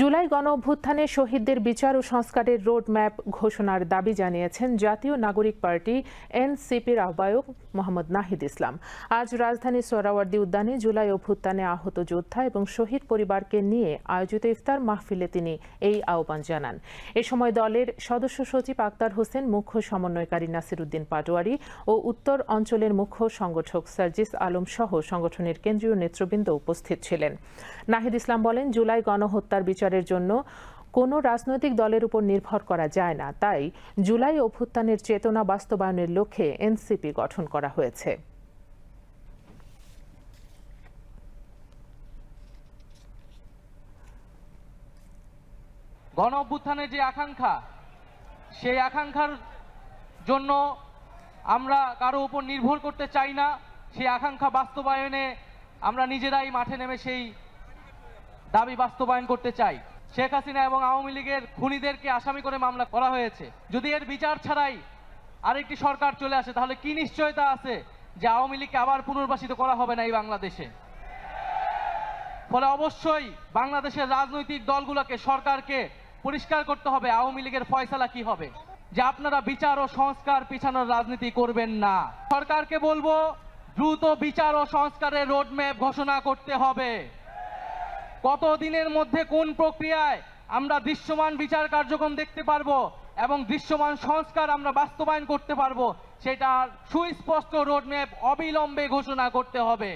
জুলাই গণ অভ্যুত্থানে শহীদদের বিচার ও সংস্কারের রোড ম্যাপ ঘোষণার দাবি জানিয়েছেন জাতীয় নাগরিক পার্টি এনসিপির আহ্বায়ক মোহাম্মদ নাহিদ ইসলাম। আজ রাজধানীর সোহরাওয়ার্দী উদ্যানে জুলাই অভ্যুত্থানে আহত যোদ্ধা এবং শহীদ পরিবারকে নিয়ে আয়োজিত ইফতার মাহফিলে তিনি এই আহ্বান জানান। এ সময় দলের সদস্য সচিব আক্তার হোসেন, মুখ্য সমন্বয়কারী নাসিরুদ্দিন পাটোয়ারি ও উত্তর অঞ্চলের মুখ্য সংগঠক সার্জিস আলম সহ সংগঠনের কেন্দ্রীয় নেতৃবৃন্দ উপস্থিত ছিলেন। নাহিদ ইসলাম বলেন, জুলাই গণহত্যার বিচারের জন্য কোনো রাজনৈতিক দলের উপর নির্ভর করা যায় না। তাই জুলাই অভ্যুত্থানের চেতনা বাস্তবায়নের লক্ষ্যে এনসিপি গঠন করা হয়েছে। গণ অভ্যুত্থানের যে আকাঙ্ক্ষা, সেই আকাঙ্ক্ষার জন্য আমরা কারও উপর নির্ভর করতে চাই না। সেই আকাঙ্ক্ষা বাস্তবায়নে আমরা নিজেরাই মাঠে নেমে সেই দাবি বাস্তবায়ন করতে চাই। শেখ হাসিনা এবং আওয়ামী লীগের খুনিদেরকে আসামি করে মামলা করা হয়েছে। যদি এর বিচার ছাড়াই আরেকটি সরকার চলে আসে, তাহলে কি নিশ্চয়তা আছে যে আওয়ামী লীগকে আবার পুনর্বাসিত করা হবে না এই বাংলাদেশে? ফলে অবশ্যই বাংলাদেশের রাজনৈতিক দলগুলোকে, সরকারকে পরিষ্কার করতে হবে আওয়ামী লীগের ফয়সালা কি হবে। যে আপনারা বিচার ও সংস্কার পিছানোর রাজনীতি করবেন না। সরকারকে বলব, দ্রুত বিচার ও সংস্কারের রোডম্যাপ ঘোষণা করতে হবে। কত দিনের মধ্যে কোন প্রক্রিয়ায় আমরা দৃশ্যমান বিচার কার্যক্রম দেখতে পারব এবং দৃশ্যমান সংস্কার আমরা বাস্তবায়ন করতে পারব, সেটার সুস্পষ্ট রোডম্যাপ অবিলম্বে ঘোষণা করতে হবে।